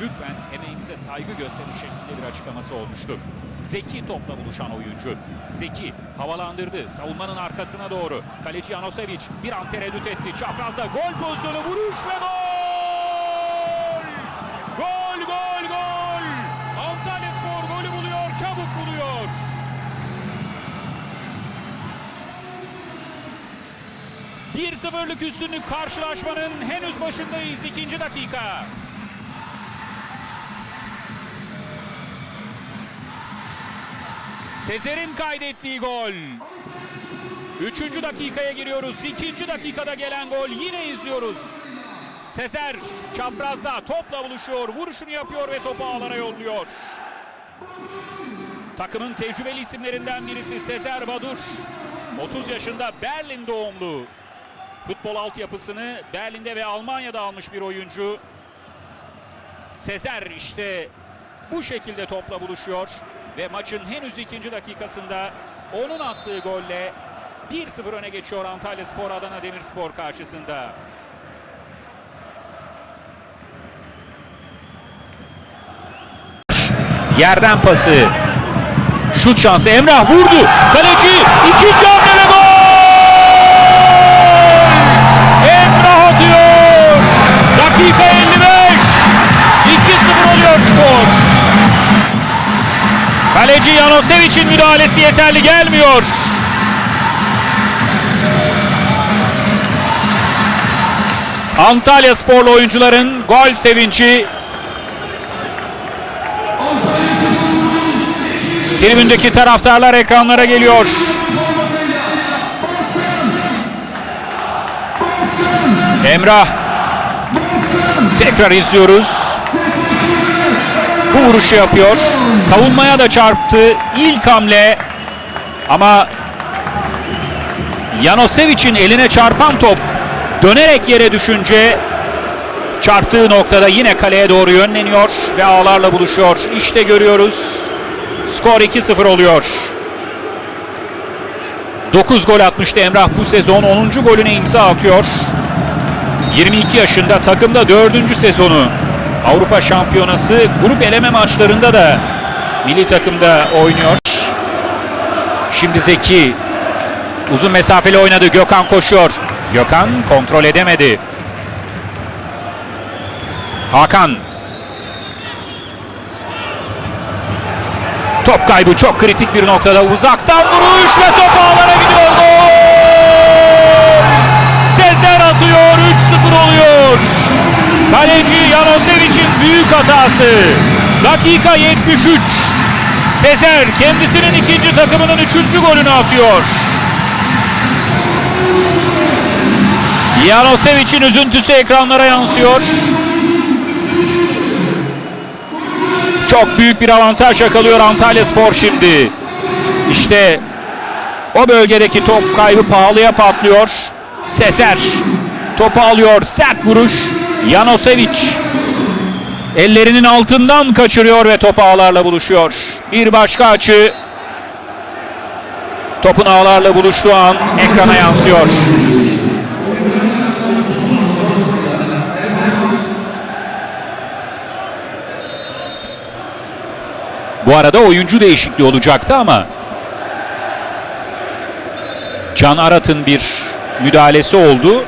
lütfen emeğimize saygı gösterin şeklinde bir açıklaması olmuştu. Zeki topla buluşan oyuncu. Zeki havalandırdı. Savunmanın arkasına doğru. Kaleci Janosevic bir an tereddüt etti. Çaprazda gol pozisyonu vuruş ve gol! Gol gol gol! Antalya Spor golü buluyor. Çabuk buluyor. Bir sıfırlık üstünlük karşılaşmanın henüz başındayız. ikinci dakika. Sezer'in kaydettiği gol. Üçüncü dakikaya giriyoruz. İkinci dakikada gelen gol yine izliyoruz. Sezer çaprazda topla buluşuyor. Vuruşunu yapıyor ve topu ağlara yolluyor. Takımın tecrübeli isimlerinden birisi Sezer Badur. 30 yaşında Berlin doğumlu. Futbol altyapısını Berlin'de ve Almanya'da almış bir oyuncu. Sezer işte bu şekilde topla buluşuyor ve maçın henüz ikinci dakikasında onun attığı golle 1-0 öne geçiyor Antalya Spor Adana Demirspor karşısında. Yerden pası. Şut şansı Emrah vurdu. Kaleci ikinci hamle Kaleci Janosevic'in müdahalesi yeterli gelmiyor. Antalya sporlu oyuncuların gol sevinci Tribündeki taraftarlar ekranlara geliyor. Emrah. Tekrar izliyoruz. Bu vuruşu yapıyor. Savunmaya da çarptı. İlk hamle. Ama Janosevic'in eline çarpan top dönerek yere düşünce çarptığı noktada yine kaleye doğru yönleniyor ve ağlarla buluşuyor. İşte görüyoruz. Skor 2-0 oluyor. 9 gol atmıştı Emrah bu sezon 10. golüne imza atıyor. 22 yaşında takımda 4. sezonu. Avrupa Şampiyonası grup eleme maçlarında da milli takımda oynuyor. Şimdi Zeki uzun mesafeli oynadı. Gökhan koşuyor. Gökhan kontrol edemedi. Hakan Top kaybı çok kritik bir noktada uzaktan vuruş ve top ağlara gidiyor. Gol! Sezer atıyor 3-0 oluyor. Kaleci Janosevic'in büyük hatası. Dakika 73. Sezer kendisinin ikinci takımının üçüncü golünü atıyor. Janosevic'in üzüntüsü ekranlara yansıyor. Çok büyük bir avantaj yakalıyor Antalya Spor şimdi. İşte o bölgedeki top kaybı pahalıya patlıyor. Sezer topu alıyor. Sert vuruş. Janosevic ellerinin altından kaçırıyor ve top ağlarla buluşuyor. Bir başka açı topun ağlarla buluştuğu an ekrana yansıyor. Bu arada oyuncu değişikliği olacaktı ama Can Arat'ın bir müdahalesi oldu.